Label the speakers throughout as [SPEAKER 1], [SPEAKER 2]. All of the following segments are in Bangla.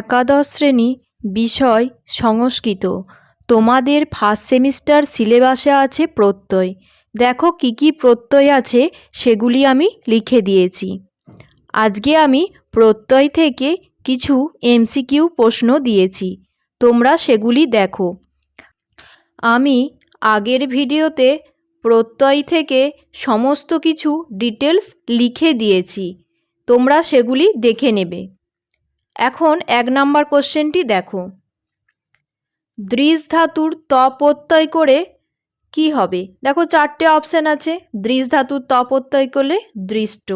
[SPEAKER 1] একাদশ শ্রেণি বিষয় সংস্কৃত। তোমাদের ফার্স্ট সেমিস্টার সিলেবাসে আছে প্রত্যয়। দেখো কি কি প্রত্যয় আছে, সেগুলি আমি লিখে দিয়েছি। আজকে আমি প্রত্যয় থেকে কিছু এমসিকিউ প্রশ্ন দিয়েছি। তোমরা সেগুলি দেখো। আমি আগের ভিডিওতে প্রত্যয় থেকে সমস্ত কিছু ডিটেলস লিখে দিয়েছি। তোমরা সেগুলি দেখে নেবে। এখন এক নাম্বার কোশ্চেনটি দেখো। দৃশ ধাতুর ত প্রত্যয় করে কি হবে? দেখো চারটে অপশান আছে দৃশ ধাতুর ত প্রত্যয় করলে দৃষ্ট।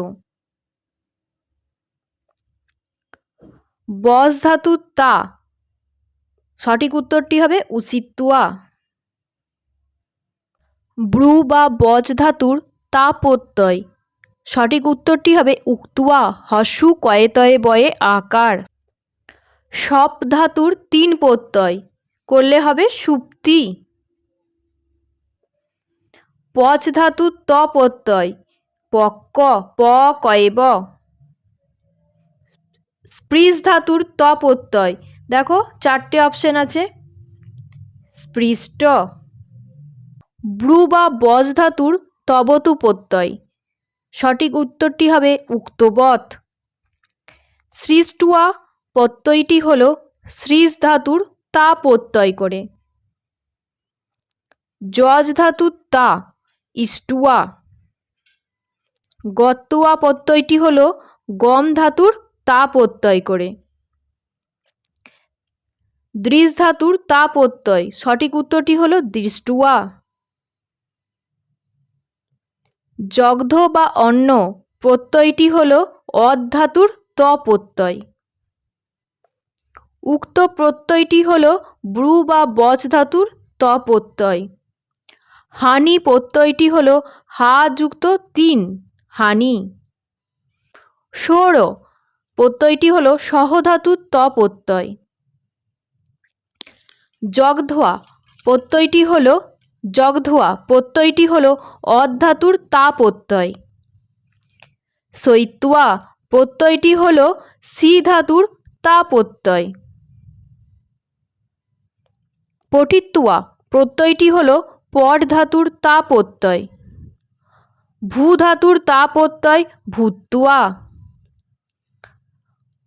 [SPEAKER 1] বস ধাতুর তা, সঠিক উত্তরটি হবে উচিতুয়া ব্রু বা বজ ধাতুর তা প্রত্যয় সঠিক উত্তরটি হবে উক্তুয়া হসু কয়েতয়ে বয়ে আকার। সপ ধাতুর তিন প্রত্যয়। করলে হবে সুপ্তি। পচ ধাতুর ত প্রত্যয়। পক্ক প কয়েব। স্পৃশ ধাতুর ত প্রত্যয়। দেখো, চারটে অপশন আছে। স্পৃষ্ট। ব্রু বা বজ ধাতুর তবতু প্রত্যয়। সঠিক উত্তরটি হবে উক্তবৎ সৃষ্টুয়া প্রত্যয়টি হল সৃজ ধাতুর তা প্রত্যয় করে। জজ ধাতুর তা ইস্টুয়া গত্তুয়া প্রত্যয়টি হল গম ধাতুর তা প্রত্যয় করে। দৃশ ধাতুর তা প্রত্যয় সঠিক উত্তরটি হল দৃষ্টুয়া। জগ্ধ বা অন্য প্রত্যয়টি হল অধাতুর ত প্রত্যয় উক্ত প্রত্যয়টি হল ব্রু বা বজ ধাতুর ত প্রত্যয় হানি প্রত্যয়টি হল হা যুক্ত তিন, হানি। ষোড় প্রত্যয়টি হল সহধাতুর ত প্রত্যয় জগধোয়া প্রত্যয়টি হল জগধোয়া প্রত্যয়টি হল অধাতুর তা প্রত্যয় সৈতুয়া প্রত্যয়টি হল সি ধাতুর তা প্রত্যয় পঠিতুয়া প্রত্যয়টি হল পট ধাতুর তা প্রত্যয় ভূ ধাতুর তা প্রত্যয় ভূতুয়া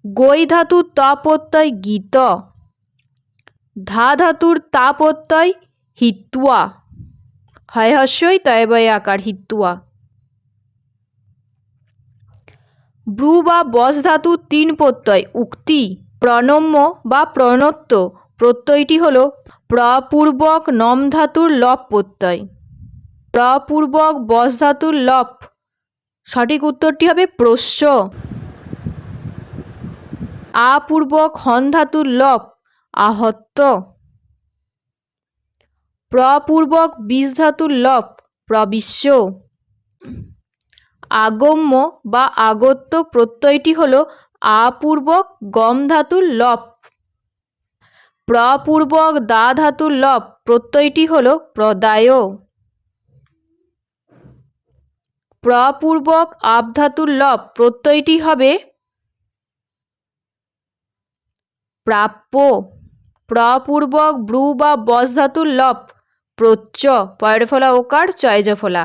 [SPEAKER 1] গই ধাতুর তা প্রত্যয় গীত। ধা ধাতুর তা প্রত্যয় হিতুয়া হয় হস্যই তয়বয় আকার হিতুয়া ব্রু বা বস ধাতুর তিন প্রত্যয়, উক্তি, প্রণম্য বা প্রণত্ত। প্রত্যয়টি হল প্রপূর্বক নম ধাতুর লপ প্রত্যয়। প্রপূর্বক বস ধাতুর লপ। সঠিক উত্তরটি হবে প্রস্য আপূর্বক হন ধাতুর লপ আহত্ত প্রপূর্বক বীজ ধাতুর লপ প্রবিশ্য। আগম্য বা আগত্য প্রত্যয়টি হল আপূর্বক গম ধাতুর লপ। প্রপূর্বক দা ধাতুর লপ প্রত্যয়টি হল প্রদায়। প্রপূর্বক আপ ধাতুর লপ প্রত্যয়টি হবে প্রাপ্য। প্রপূর্বক ব্রু বা বস ধাতুর লপ প্রচ্চ পয়ের ফলা ওকার, চয়জ ফলা।